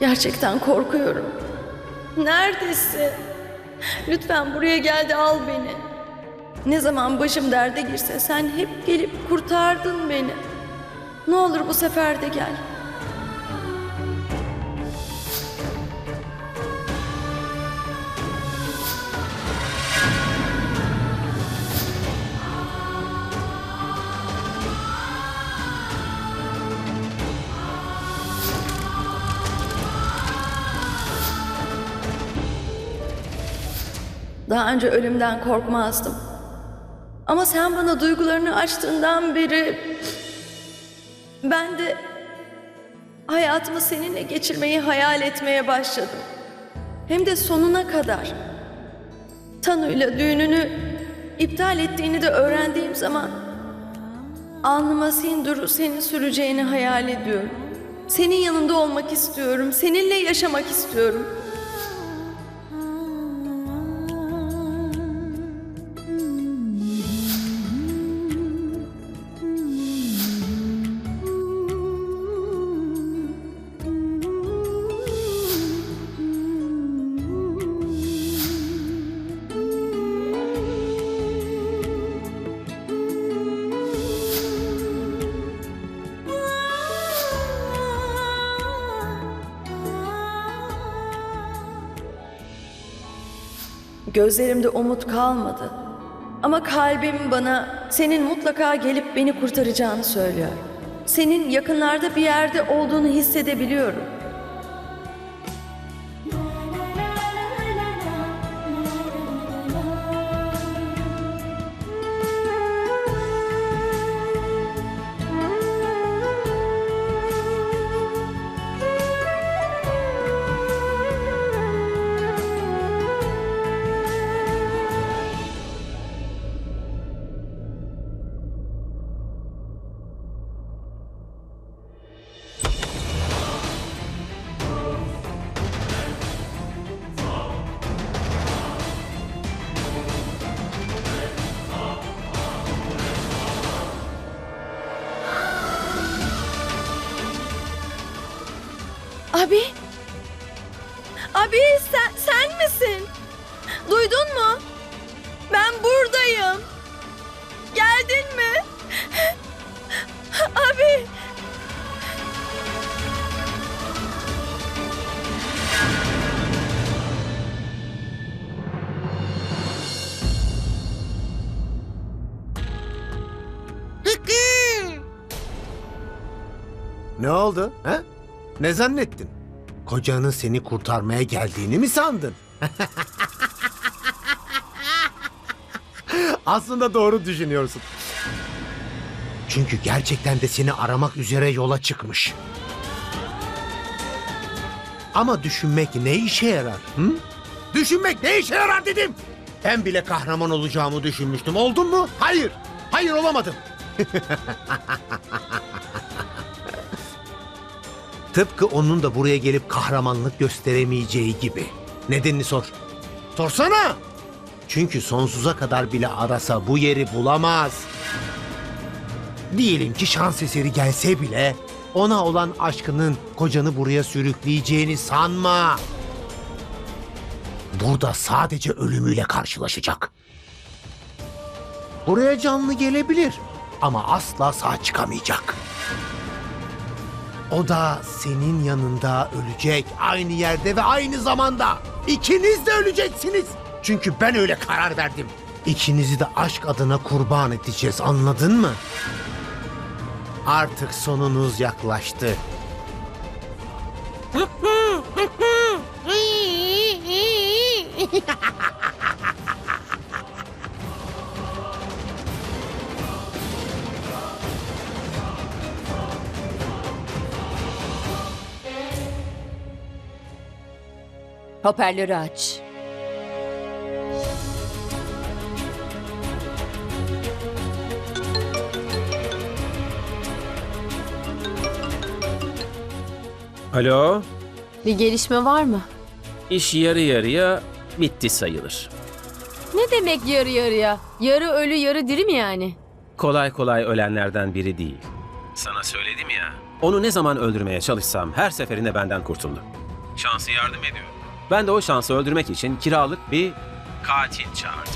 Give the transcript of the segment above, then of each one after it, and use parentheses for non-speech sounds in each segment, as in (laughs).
Gerçekten korkuyorum. Neredesin? Lütfen buraya gel de al beni. Ne zaman başım derde girse sen hep gelip kurtardın beni. Ne olur bu sefer de gel. Daha önce ölümden korkmazdım. Ama sen bana duygularını açtığından beri ben de hayatımı seninle geçirmeyi hayal etmeye başladım. Hem de sonuna kadar. Tanu'yla düğününü iptal ettiğini de öğrendiğim zaman alnıma sinduru seni süreceğini hayal ediyorum. Senin yanında olmak istiyorum. Seninle yaşamak istiyorum. Gözlerimde umut kalmadı. Ama kalbim bana senin mutlaka gelip beni kurtaracağını söylüyor. Senin yakınlarda bir yerde olduğunu hissedebiliyorum. Abi? Abi sen, sen misin? Duydun mu? Ben buradayım. Geldin mi? Abi. Ne oldu? Ha? Ne zannettin? Kocanın seni kurtarmaya geldiğini mi sandın? (laughs) Aslında doğru düşünüyorsun. Çünkü gerçekten de seni aramak üzere yola çıkmış. Ama düşünmek ne işe yarar? Hı? Düşünmek ne işe yarar dedim. Ben bile kahraman olacağımı düşünmüştüm. Oldun mu? Hayır. Hayır olamadım. (laughs) Tıpkı onun da buraya gelip kahramanlık gösteremeyeceği gibi. Nedenini sor. Sorsana. Çünkü sonsuza kadar bile arasa bu yeri bulamaz. Diyelim ki şans eseri gelse bile ona olan aşkının kocanı buraya sürükleyeceğini sanma. Burada sadece ölümüyle karşılaşacak. Buraya canlı gelebilir ama asla sağ çıkamayacak. O da senin yanında ölecek. Aynı yerde ve aynı zamanda. İkiniz de öleceksiniz. Çünkü ben öyle karar verdim. İkinizi de aşk adına kurban edeceğiz anladın mı? Artık sonunuz yaklaştı. (laughs) Hoparlörü aç. Alo, Bir gelişme var mı? iş yarı yarıya bitti sayılır. Ne demek yarı yarıya? Yarı ölü yarı diri mi yani? Kolay kolay ölenlerden biri değil. Sana söyledim ya. Onu ne zaman öldürmeye çalışsam her seferinde benden kurtuldu. Şansı yardım ediyor. Ben de o şansı öldürmek için kiralık bir katil çağırdım.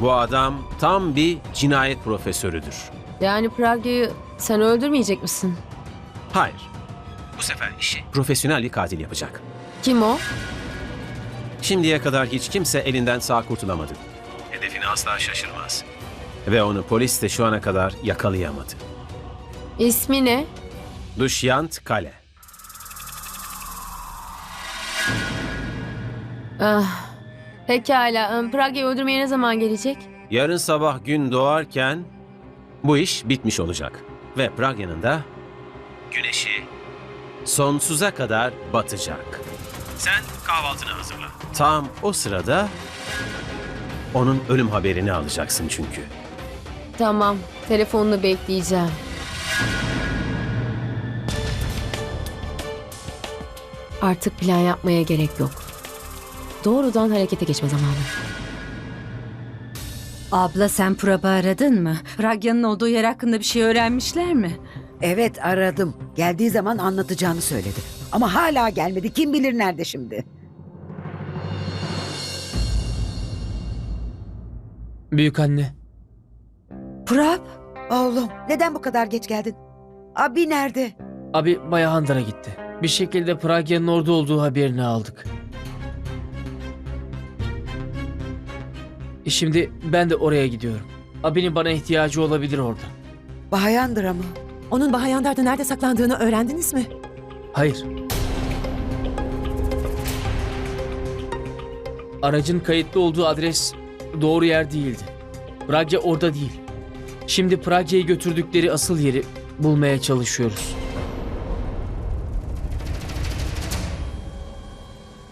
Bu adam tam bir cinayet profesörüdür. Yani Pragya'yı sen öldürmeyecek misin? Hayır. Bu sefer işi profesyonel bir katil yapacak. Kim o? Şimdiye kadar hiç kimse elinden sağ kurtulamadı. Hedefini asla şaşırmaz. Ve onu polis de şu ana kadar yakalayamadı. İsmi ne? Dushyant Kale. Ah. Pekala. ım, Pragya'yı öldürmeye ne zaman gelecek? Yarın sabah gün doğarken bu iş bitmiş olacak. Ve Pragya'nın da güneşi sonsuza kadar batacak. Sen kahvaltını hazırla. Tam o sırada onun ölüm haberini alacaksın çünkü. Tamam. Telefonunu bekleyeceğim. Artık plan yapmaya gerek yok. Doğrudan harekete geçme zamanı. Abla sen Prab'ı aradın mı? Pragya'nın olduğu yer hakkında bir şey öğrenmişler mi? Evet aradım. Geldiği zaman anlatacağını söyledi. Ama hala gelmedi. Kim bilir nerede şimdi? Büyük anne. Prab? Oğlum neden bu kadar geç geldin? Abi nerede? Abi Bayahandar'a gitti. Bir şekilde Pragya'nın orada olduğu haberini aldık. Şimdi ben de oraya gidiyorum. Abinin bana ihtiyacı olabilir orada. Bahayandıra mı? Onun Bahayandar'da nerede saklandığını öğrendiniz mi? Hayır. Aracın kayıtlı olduğu adres doğru yer değildi. Pragya orada değil. Şimdi Pragya'yı götürdükleri asıl yeri bulmaya çalışıyoruz.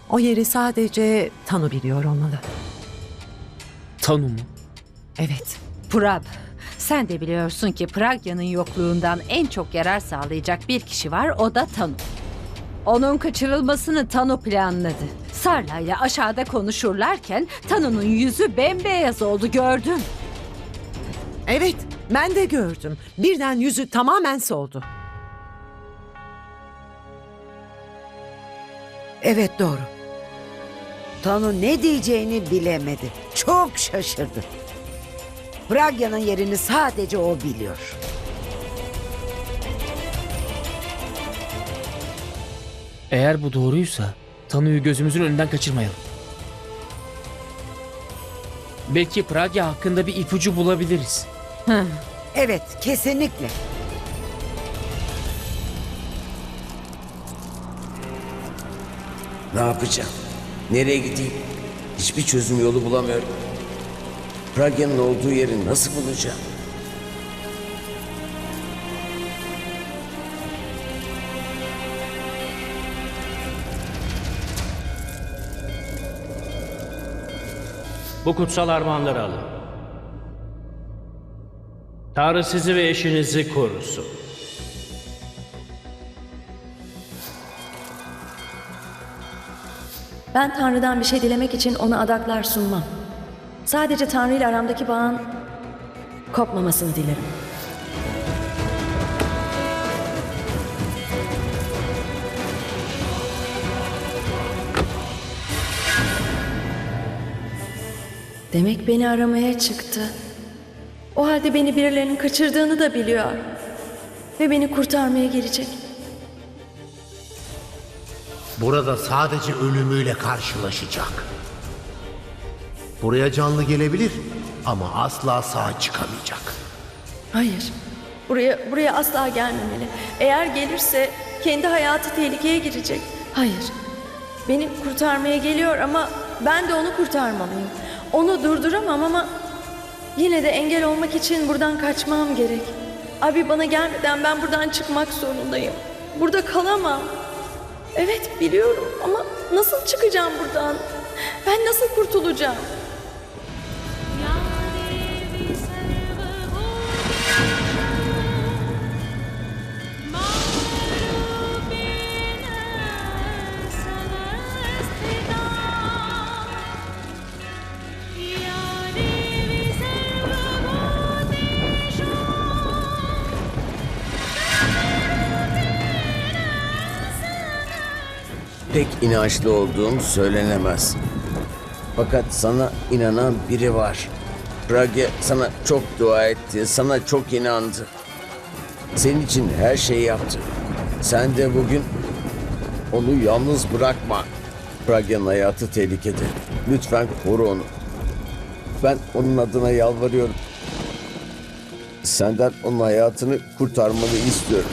O yeri sadece Tanu biliyor olmalı. Tanu mu? Evet. Prab. Sen de biliyorsun ki Pragya'nın yokluğundan en çok yarar sağlayacak bir kişi var o da Tanu. Onun kaçırılmasını Tanu planladı. Sarla ile aşağıda konuşurlarken Tanu'nun yüzü bembeyaz oldu gördün. Evet, ben de gördüm. Birden yüzü tamamen soldu. Evet doğru. Tanu ne diyeceğini bilemedi. Çok şaşırdı. Pragya'nın yerini sadece o biliyor. Eğer bu doğruysa Tanu'yu gözümüzün önünden kaçırmayalım. Belki Pragya hakkında bir ipucu bulabiliriz. Evet kesinlikle. Ne yapacağım? Nereye gideyim? Hiçbir çözüm yolu bulamıyorum. Pragya'nın olduğu yeri nasıl bulacağım? Bu kutsal armağanları alın. Tanrı sizi ve eşinizi korusun. Ben Tanrı'dan bir şey dilemek için ona adaklar sunmam. Sadece Tanrı ile aramdaki bağın kopmamasını dilerim. Demek beni aramaya çıktı. O halde beni birilerinin kaçırdığını da biliyor. Ve beni kurtarmaya gelecek. Burada sadece ölümüyle karşılaşacak. Buraya canlı gelebilir ama asla sağ çıkamayacak. Hayır. Buraya buraya asla gelmemeli. Eğer gelirse kendi hayatı tehlikeye girecek. Hayır. Beni kurtarmaya geliyor ama ben de onu kurtarmalıyım. Onu durduramam ama yine de engel olmak için buradan kaçmam gerek. Abi bana gelmeden ben buradan çıkmak zorundayım. Burada kalamam. Evet biliyorum ama nasıl çıkacağım buradan? Ben nasıl kurtulacağım? İnançlı olduğum söylenemez. Fakat sana inanan biri var. Pragya sana çok dua etti, sana çok inandı. Senin için her şeyi yaptı. Sen de bugün onu yalnız bırakma. Pragya'nın hayatı tehlikede. Lütfen koru onu. Ben onun adına yalvarıyorum. Senden onun hayatını kurtarmanı istiyorum.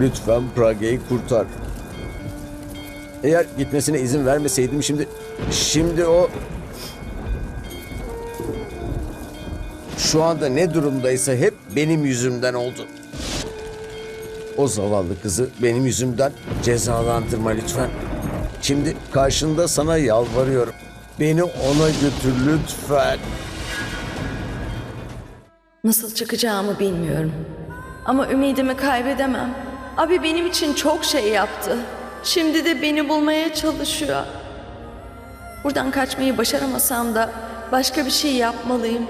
Lütfen Pragya'yı kurtar. Eğer gitmesine izin vermeseydim şimdi... Şimdi o... Şu anda ne durumdaysa hep benim yüzümden oldu. O zavallı kızı benim yüzümden cezalandırma lütfen. Şimdi karşında sana yalvarıyorum. Beni ona götür lütfen. Nasıl çıkacağımı bilmiyorum. Ama ümidimi kaybedemem. Abi benim için çok şey yaptı. Şimdi de beni bulmaya çalışıyor. Buradan kaçmayı başaramasam da başka bir şey yapmalıyım.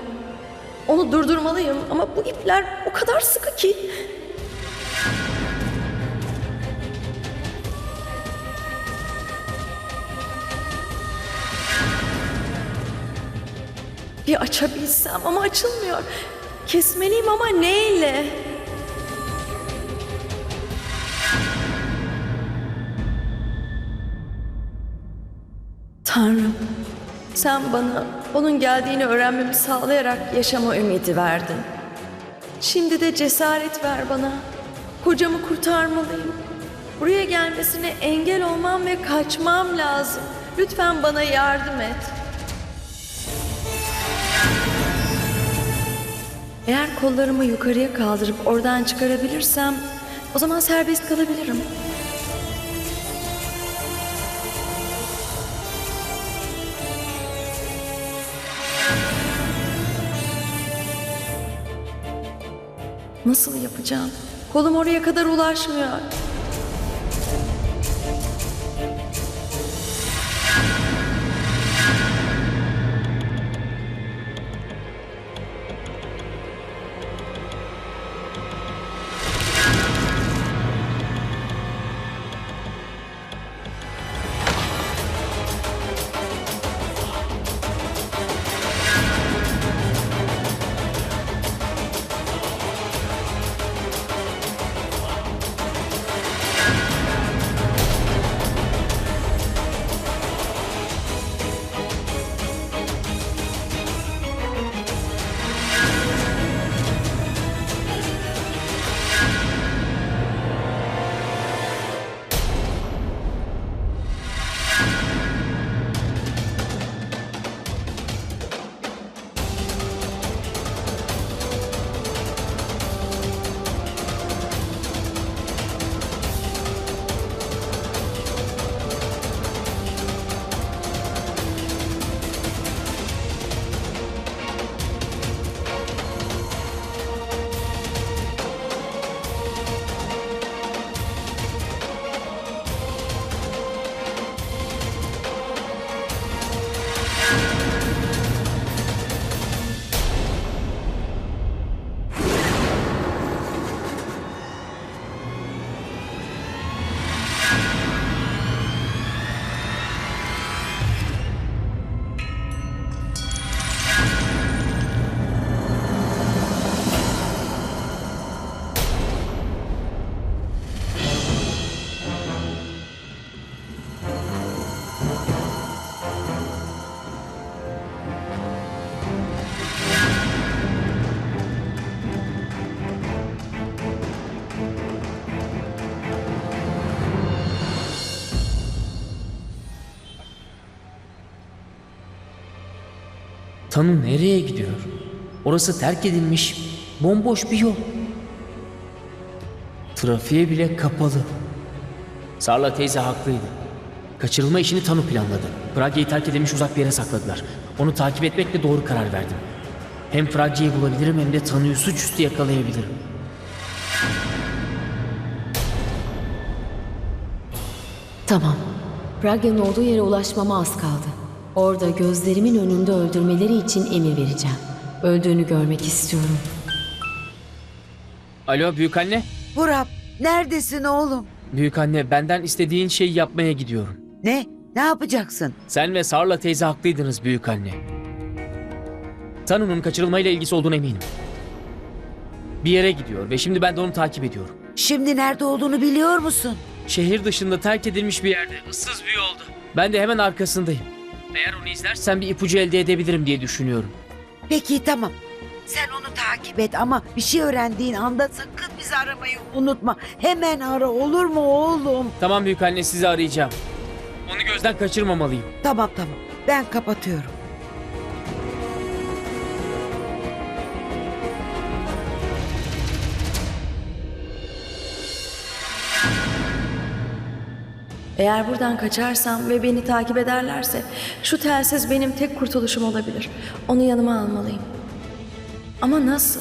Onu durdurmalıyım ama bu ipler o kadar sıkı ki. Bir açabilsem ama açılmıyor. Kesmeliyim ama neyle? Tanrım, sen bana onun geldiğini öğrenmemi sağlayarak yaşama ümidi verdin. Şimdi de cesaret ver bana. Kocamı kurtarmalıyım. Buraya gelmesine engel olmam ve kaçmam lazım. Lütfen bana yardım et. Eğer kollarımı yukarıya kaldırıp oradan çıkarabilirsem o zaman serbest kalabilirim. Nasıl yapacağım? Kolum oraya kadar ulaşmıyor. Tanu nereye gidiyor? Orası terk edilmiş, bomboş bir yol. Trafiğe bile kapalı. Sarla teyze haklıydı. Kaçırılma işini Tanu planladı. Pragya'yı terk edilmiş uzak bir yere sakladılar. Onu takip etmekle doğru karar verdim. Hem Pragya'yı bulabilirim hem de Tanu'yu suçüstü yakalayabilirim. Tamam. Pragya'nın olduğu yere ulaşmama az kaldı. Orada gözlerimin önünde öldürmeleri için emir vereceğim. Öldüğünü görmek istiyorum. Alo büyük anne. Burak neredesin oğlum? Büyük anne benden istediğin şeyi yapmaya gidiyorum. Ne? Ne yapacaksın? Sen ve Sarla teyze haklıydınız büyük anne. Tanu'nun kaçırılmayla ilgisi olduğuna eminim. Bir yere gidiyor ve şimdi ben de onu takip ediyorum. Şimdi nerede olduğunu biliyor musun? Şehir dışında terk edilmiş bir yerde, ıssız bir yolda. Ben de hemen arkasındayım. Eğer onu izlersen bir ipucu elde edebilirim diye düşünüyorum. Peki tamam. Sen onu takip et ama bir şey öğrendiğin anda sakın bizi aramayı unutma. Hemen ara olur mu oğlum? Tamam büyük anne sizi arayacağım. Onu gözden kaçırmamalıyım. Tamam tamam. Ben kapatıyorum. Eğer buradan kaçarsam ve beni takip ederlerse şu telsiz benim tek kurtuluşum olabilir. Onu yanıma almalıyım. Ama nasıl?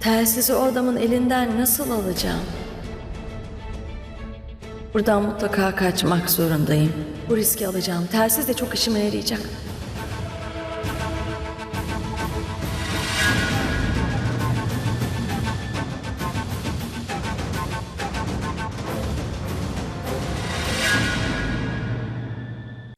Telsizi o adamın elinden nasıl alacağım? Buradan mutlaka kaçmak zorundayım. Bu riski alacağım. Telsiz de çok işime yarayacak.